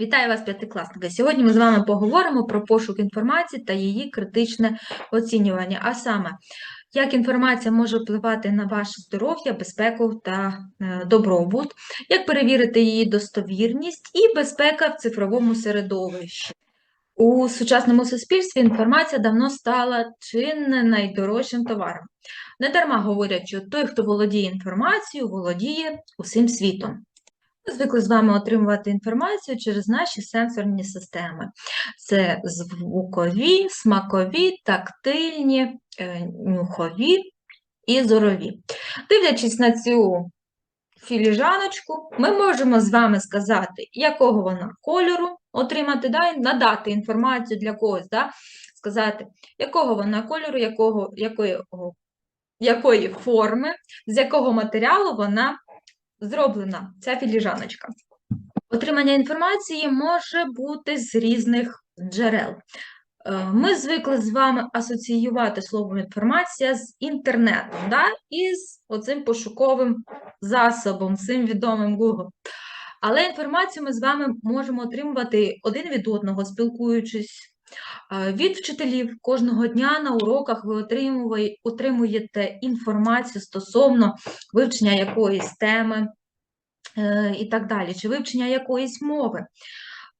Вітаю вас, п'ятикласники! Сьогодні ми з вами поговоримо про пошук інформації та її критичне оцінювання, а саме, як інформація може впливати на ваше здоров'я, безпеку та е, добробут, як перевірити її достовірність і безпека в цифровому середовищі. У сучасному суспільстві інформація давно стала чи не найдорожчим товаром. Недарма говорять, що той, хто володіє інформацією, володіє усім світом. Ми звикли з вами отримувати інформацію через наші сенсорні системи. Це звукові, смакові, тактильні, е, нюхові і зорові. Дивлячись на цю філіжаночку, ми можемо з вами сказати, якого вона кольору отримати, да, надати інформацію для когось, да, сказати, якого вона кольору, якого, якої, якої форми, з якого матеріалу вона зроблена ця філіжаночка. Отримання інформації може бути з різних джерел. Е, Ми звикли з вами асоціювати слово інформація з інтернетом, да? і з оцим пошуковим засобом, цим відомим Google. Але інформацію ми з вами можемо отримувати один від одного, спілкуючись від вчителів. Кожного дня на уроках ви отримуєте інформацію стосовно вивчення якоїсь теми е, і так далі, чи вивчення якоїсь мови.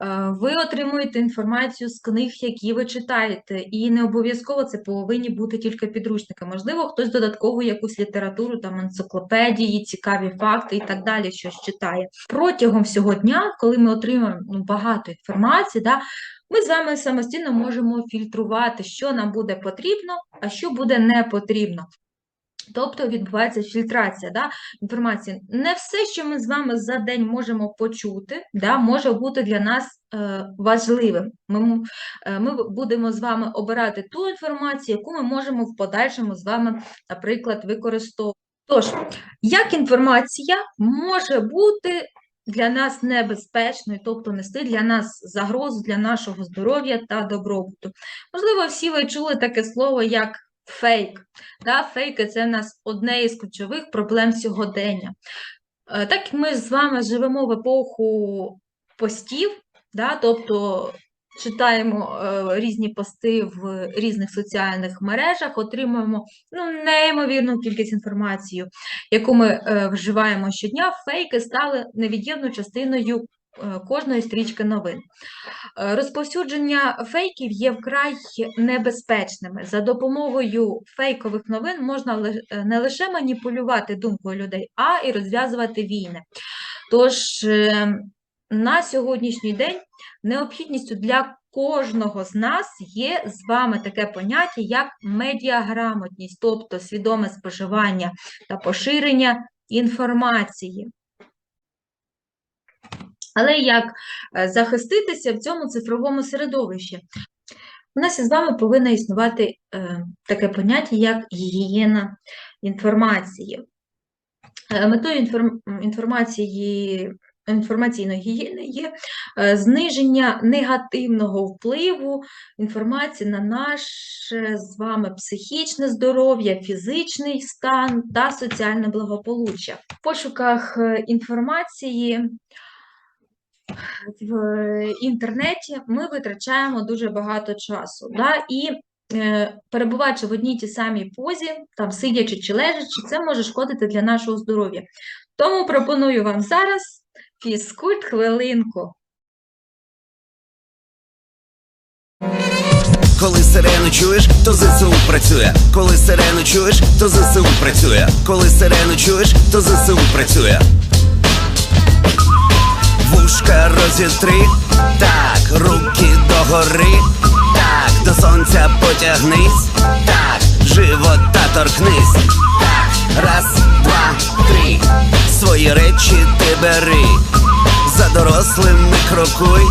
Е, Ви отримуєте інформацію з книг, які ви читаєте, і не обов'язково це повинні бути тільки підручники. Можливо, хтось додатково якусь літературу, там енциклопедії, цікаві факти і так далі, щось читає. Протягом всього дня, коли ми отримуємо ну, багато інформації, да, ми з вами самостійно можемо фільтрувати, що нам буде потрібно, а що буде не потрібно. Тобто відбувається фільтрація да, інформації. Не все, що ми з вами за день можемо почути, да, може бути для нас е, важливим. Ми, е, ми будемо з вами обирати ту інформацію, яку ми можемо в подальшому з вами, наприклад, використовувати. Тож, як інформація може бути для нас небезпечною, тобто нести для нас загрозу для нашого здоров'я та добробуту? Можливо, всі ви чули таке слово, як фейк. Да, Фейки це в нас одне із ключових проблем сьогодення. Е, так ми з вами живемо в епоху постів, да, тобто читаємо е, різні пости в різних соціальних мережах, отримуємо ну, неймовірну кількість інформації, яку ми е, вживаємо щодня. Фейки стали невід'ємною частиною кожної стрічки новин. Е, розповсюдження фейків є вкрай небезпечними. За допомогою фейкових новин можна е, не лише маніпулювати думкою людей, а і розв'язувати війни. Тож на сьогоднішній день необхідністю для кожного з нас є з вами таке поняття, як медіаграмотність, тобто свідоме споживання та поширення інформації. Але як е, захиститися в цьому цифровому середовищі? У нас із вами повинно існувати е, таке поняття, як гігієна інформації. Е, метою інформації, інформаційної гігієни є зниження негативного впливу інформації на наше з вами психічне здоров'я, фізичний стан та соціальне благополуччя. В пошуках інформації в інтернеті ми витрачаємо дуже багато часу. Да? І е, перебуваючи в одній тій самій позі, там сидячи чи лежачи, це може шкодити для нашого здоров'я. Тому пропоную вам зараз фізкульт хвилинку. Коли сирену чуєш, то ЗСУ працює. Коли сирену чуєш, то ЗСУ працює. Коли сирену чуєш, то ЗСУ працює вушка розітри, так, руки догори, так, до сонця потягнись, так, живота торкнись, так, раз, два, три, свої речі ти бери, за дорослими крокуй,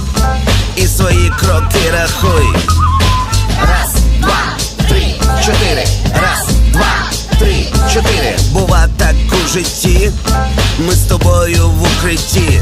і свої кроки рахуй. Раз, два, три, чотири, раз, два, три, чотири. Бува так у житті, ми з тобою в укритті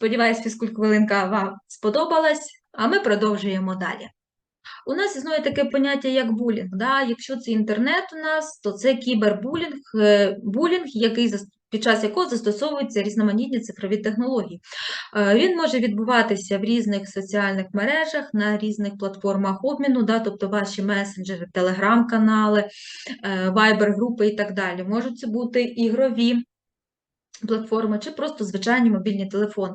Сподіваюсь, фізкульт-хвилинка вам сподобалась, а ми продовжуємо далі. У нас існує таке поняття, як булінг. Да? Якщо це інтернет у нас, то це кібербулінг, е, булінг, який під час якого застосовуються різноманітні цифрові технології. Е, Він може відбуватися в різних соціальних мережах, на різних платформах обміну, да? тобто ваші месенджери, телеграм-канали, е, вайбер-групи і так далі. Можуть це бути ігрові платформи чи просто звичайні мобільні телефони.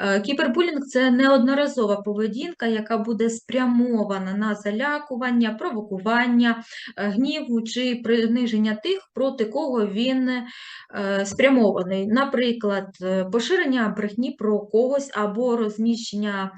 Е, Кібербулінг це неодноразова поведінка, яка буде спрямована на залякування, провокування, е, гніву чи приниження тих, проти кого він е, спрямований. Наприклад, поширення брехні про когось або розміщення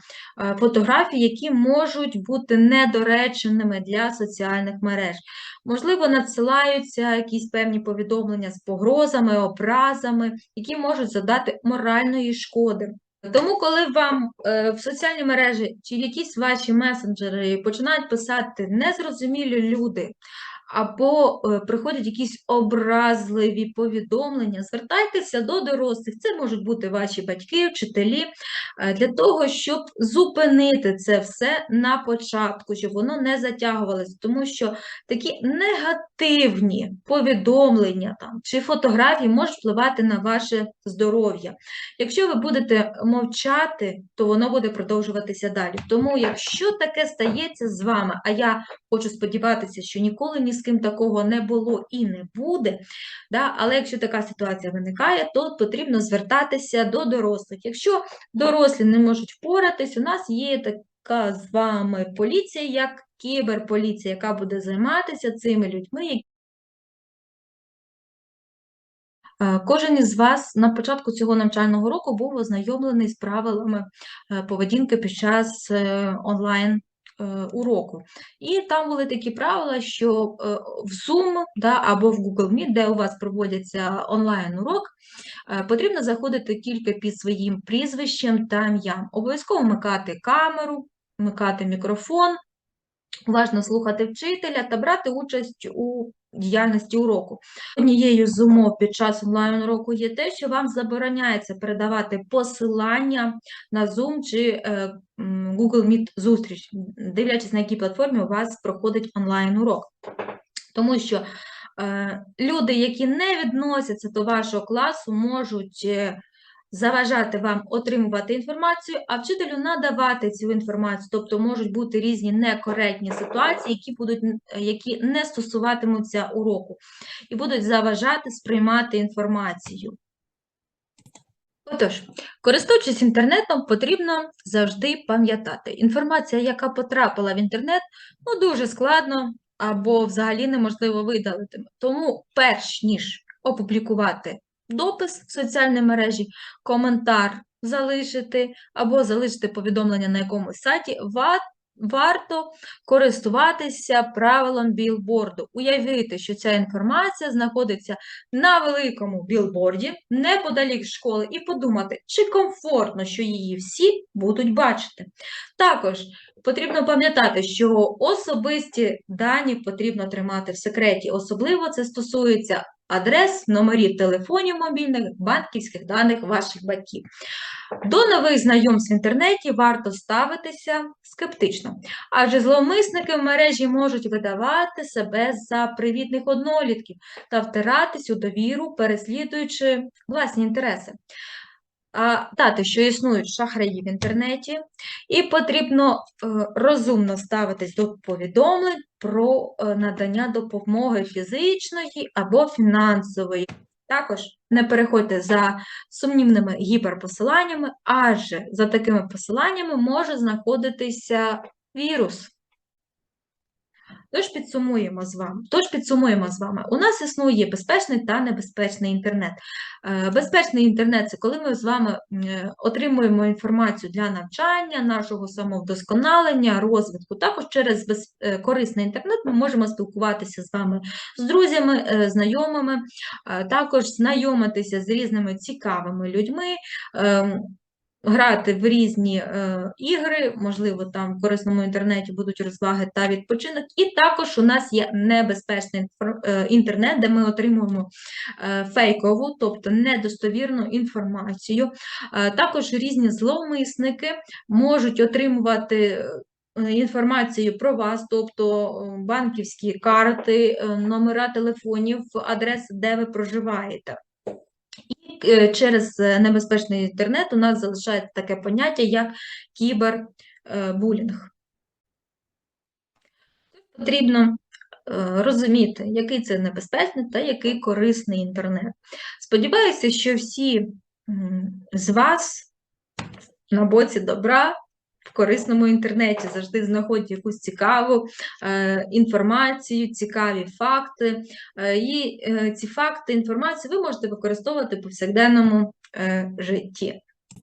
фотографій, які можуть бути недореченими для соціальних мереж. Можливо, надсилаються якісь певні повідомлення з погрозами, образами, які можуть завдати моральної шкоди. Тому, коли вам е, в соціальні мережі чи якісь ваші месенджери починають писати незрозумілі люди, або е, приходять якісь образливі повідомлення, звертайтеся до дорослих. Це можуть бути ваші батьки, вчителі, е, для того, щоб зупинити це все на початку, щоб воно не затягувалося, тому що такі негативні повідомлення там, чи фотографії можуть впливати на ваше здоров'я. Якщо ви будете мовчати, то воно буде продовжуватися далі. Тому, якщо таке стається з вами, а я хочу сподіватися, що ніколи ні з ким такого не було і не буде, да? але якщо така ситуація виникає, то потрібно звертатися до дорослих. Якщо дорослі не можуть впоратись, у нас є така з вами поліція, як кіберполіція, яка буде займатися цими людьми, Е, Кожен із вас на початку цього навчального року був ознайомлений з правилами е, поведінки під час е, онлайн уроку. І там були такі правила, що е, в Zoom да, або в Google Meet, де у вас проводяться онлайн-урок, е, потрібно заходити тільки під своїм прізвищем та ім'ям. Обов'язково вмикати камеру, вмикати мікрофон, уважно слухати вчителя та брати участь у діяльності уроку. Однією з умов під час онлайн-уроку є те, що вам забороняється передавати посилання на Zoom чи е, Google Meet зустріч, дивлячись на якій платформі у вас проходить онлайн-урок. Тому що е, люди, які не відносяться до вашого класу, можуть е, заважати вам отримувати інформацію, а вчителю надавати цю інформацію. Тобто можуть бути різні некоректні ситуації, які будуть які не стосуватимуться уроку, і будуть заважати сприймати інформацію. Отож, користуючись інтернетом, потрібно завжди пам'ятати. Інформація, яка потрапила в інтернет, ну дуже складно або взагалі неможливо видалити. Тому, перш ніж опублікувати допис в соціальній мережі, коментар залишити або залишити повідомлення на якомусь сайті, варто користуватися правилом білборду. Уявити, що ця інформація знаходиться на великому білборді неподалік школи і подумати, чи комфортно, що її всі будуть бачити. Також потрібно пам'ятати, що особисті дані потрібно тримати в секреті. Особливо це стосується адрес, номерів телефонів мобільних, банківських даних ваших батьків. До нових знайомств в інтернеті варто ставитися скептично, адже зловмисники в мережі можуть видавати себе за привітних однолітків та втиратись у довіру, переслідуючи власні інтереси. Дати, що існують шахраї в інтернеті, і потрібно е, розумно ставитись до повідомлень про е, надання допомоги фізичної або фінансової. Також не переходьте за сумнівними гіперпосиланнями, адже за такими посиланнями може знаходитися вірус. Тож підсумуємо з вами. Тож підсумуємо з вами. У нас існує безпечний та небезпечний інтернет. Е, Безпечний інтернет це коли ми з вами е, отримуємо інформацію для навчання, нашого самовдосконалення, розвитку. Також через е, корисний інтернет ми можемо спілкуватися з вами з друзями, знайомими, також знайомитися з різними цікавими людьми. Грати в різні е, ігри, можливо, там в корисному інтернеті будуть розваги та відпочинок. І також у нас є небезпечний е, інтернет, де ми отримуємо е, фейкову, тобто недостовірну інформацію. Е, Також різні зловмисники можуть отримувати е, інформацію про вас, тобто е, банківські карти, номера телефонів, адреси, де ви проживаєте. Е, через е, небезпечний інтернет у нас залишається таке поняття, як кібербулінг. Потрібно е, розуміти, який це небезпечний та який корисний інтернет. Сподіваюся, що всі з вас на боці добра корисному інтернеті завжди знаходять якусь цікаву е, інформацію, цікаві факти. Е, і е, ці факти, інформацію ви можете використовувати в повсякденному житті.